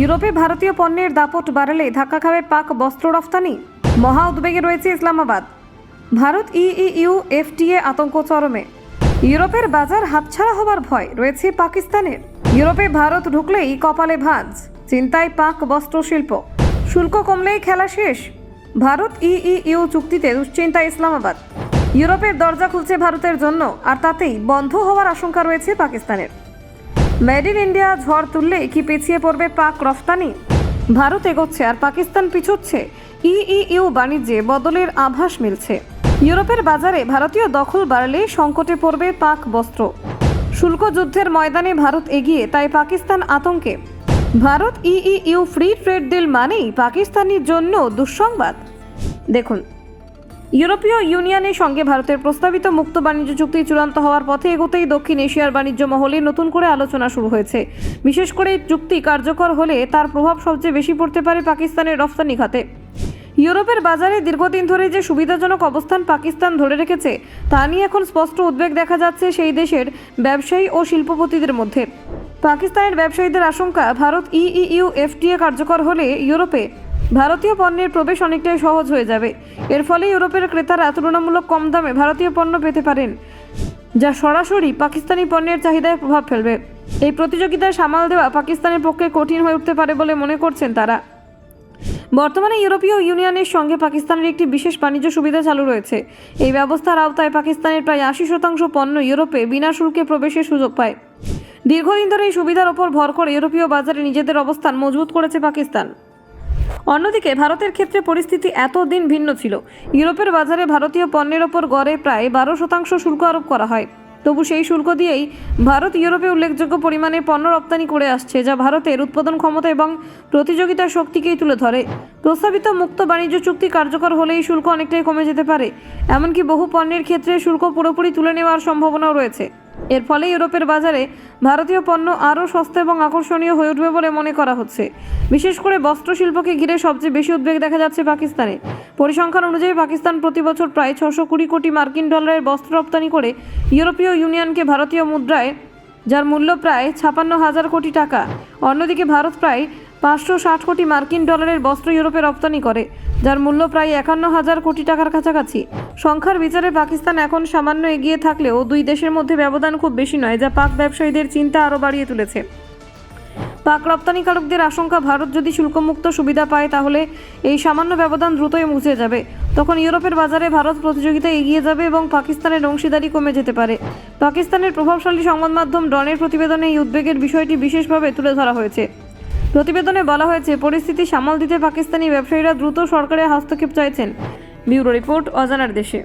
ইউরোপে ভারতীয় পণ্যের দাপট বাড়ালে ধাক্কা খাবে পাক বস্ত্র রফতানি। মহা উদ্বেগে রয়েছে ইসলামাবাদ। ভারত ইইউ এফটিএ আতঙ্ক চরমে। ইউরোপের বাজার হাতছাড়া হবার ভয় রয়েছে পাকিস্তানের। ইউরোপে ভারত ঢুকলেই কপালে ভাঁজ, চিন্তায় পাক বস্ত্র শিল্প। শুল্ক কমলেই খেলা শেষ। ভারত ইইউ চুক্তিতে দুশ্চিন্তা ইসলামাবাদ। ইউরোপের দরজা খুলছে ভারতের জন্য, আর তাতেই বন্ধ হওয়ার আশঙ্কা রয়েছে পাকিস্তানের। মেড ইন ইন্ডিয়া ঝড় তুললে কি পিছিয়ে পড়বে পাক রফতানি? ভারত এগোচ্ছে আর পাকিস্তান পিছোচ্ছে। ইইউ বাণিজ্যে বদলের আভাস মিলছে। ইউরোপের বাজারে ভারতীয় দখল বাড়লে সংকটে পড়বে পাক বস্ত্র। শুল্ক যুদ্ধের ময়দানে ভারত এগিয়ে, তাই পাকিস্তান আতঙ্কে। Bharat EU free trade deal মানেই পাকিস্তানের জন্য দুঃসংবাদ। দেখুন ইউরোপীয় ইউনিয়নের সঙ্গে ভারতের প্রস্তাবিত মুক্ত বাণিজ্য চুক্তি চূড়ান্ত হওয়ার পথে এগোতেই দক্ষিণ এশিয়ার বাণিজ্য মহলে নতুন করে আলোচনা শুরু হয়েছে। বিশেষ করে চুক্তি কার্যকর হলে তার প্রভাব সবচেয়ে বেশি পড়তে পারে পাকিস্তানের রফতানি খাতে। ইউরোপের বাজারে দীর্ঘদিন ধরে যে সুবিধাজনক অবস্থান পাকিস্তান ধরে রেখেছে, তা নিয়ে এখন স্পষ্ট উদ্বেগ দেখা যাচ্ছে সেই দেশের ব্যবসায়ী ও শিল্পপতিদের মধ্যে। পাকিস্তানের ব্যবসায়ীদের আশঙ্কা, ভারত ইইউ এফটিএ কার্যকর হলে ইউরোপে ভারতীয় পণ্যের প্রবেশ অনেকটাই সহজ হয়ে যাবে। এর ফলে ইউরোপের ক্রেতারা তুলনামূলক কম দামে ভারতীয় পণ্য পেতে পারেন, যা সরাসরি পাকিস্তানি পণ্যের চাহিদায় প্রভাব ফেলবে। এই প্রতিযোগিতায় সামাল দেওয়া পাকিস্তানের পক্ষে কঠিন হয়ে উঠতে পারে বলে মনে করছেন তারা। বর্তমানে ইউরোপীয় ইউনিয়নের সঙ্গে পাকিস্তানের একটি বিশেষ বাণিজ্য সুবিধা চালু রয়েছে। এই ব্যবস্থার আওতায় পাকিস্তানের প্রায় আশি শতাংশ পণ্য ইউরোপে বিনা শুল্কে প্রবেশের সুযোগ পায়। দীর্ঘদিন ধরে এই সুবিধার ওপর ভর করে ইউরোপীয় বাজারে নিজেদের অবস্থান মজবুত করেছে পাকিস্তান। অন্যদিকে ভারতের ক্ষেত্রে পরিস্থিতি এতদিন ভিন্ন ছিল। ইউরোপের বাজারে ভারতীয় পণ্যের ওপর গড়ে প্রায় বারো শতাংশ শুল্ক আরোপ করা হয়। তবু সেই শুল্ক দিয়েই ভারত ইউরোপে উল্লেখযোগ্য পরিমাণে পণ্য রপ্তানি করে আসছে, যা ভারতের উৎপাদন ক্ষমতা এবং প্রতিযোগিতার শক্তিকেই তুলে ধরে। প্রস্তাবিত মুক্ত বাণিজ্য চুক্তি কার্যকর হলে এই শুল্ক অনেকটাই কমে যেতে পারে। এমনকি বহু পণ্যের ক্ষেত্রে শুল্ক পুরোপুরি তুলে নেওয়ার সম্ভাবনাও রয়েছে। এর ফলে ইউরোপের বাজারে ভারতীয় পণ্য আরও সস্তা এবং আকর্ষণীয় হয়ে উঠবে বলে মনে করা হচ্ছে। বিশেষ করে বস্ত্র শিল্পকে ঘিরে সবচেয়ে বেশি উদ্বেগ দেখা যাচ্ছে পাকিস্তানে। পরিসংখ্যান অনুযায়ী পাকিস্তান প্রতি বছর প্রায় ছশো কুড়ি কোটি মার্কিন ডলারের বস্ত্র রপ্তানি করে ইউরোপীয় ইউনিয়নকে ভারতীয় মুদ্রায়, যার মূল্য প্রায় ছাপান্ন হাজার কোটি টাকা। অন্যদিকে ভারত প্রায় পাঁচশো ষাট কোটি মার্কিন ডলারের বস্ত্র ইউরোপে রপ্তানি করে, যার মূল্য প্রায় একান্ন হাজার কোটি টাকার কাছাকাছি। সংখ্যার বিচারে পাকিস্তান এখন সামান্য এগিয়ে থাকলেও দুই দেশের মধ্যে ব্যবধান খুব বেশি নয়, যা পাক ব্যবসায়ীদের চিন্তা আরও বাড়িয়ে তুলেছে। পাক রপ্তানিকারকদের আশঙ্কা, ভারত যদি শুল্কমুক্ত সুবিধা পায়, তাহলে এই সামান্য ব্যবধান দ্রুতই মুছে যাবে। তখন ইউরোপের বাজারে ভারত প্রতিযোগিতায় এগিয়ে যাবে এবং পাকিস্তানের অংশীদারি কমে যেতে পারে। পাকিস্তানের প্রভাবশালী সংবাদ মাধ্যম ডনের প্রতিবেদনে এই উদ্বেগের বিষয়টি বিশেষভাবে তুলে ধরা হয়েছে। প্রতিবেদনে বলা হয়েছে, পরিস্থিতি সামাল দিতে পাকিস্তানি ব্যবসায়ীরা দ্রুত সরকারের হস্তক্ষেপ চাইছেন। ব্যুরো রিপোর্ট, অজানার দেশে।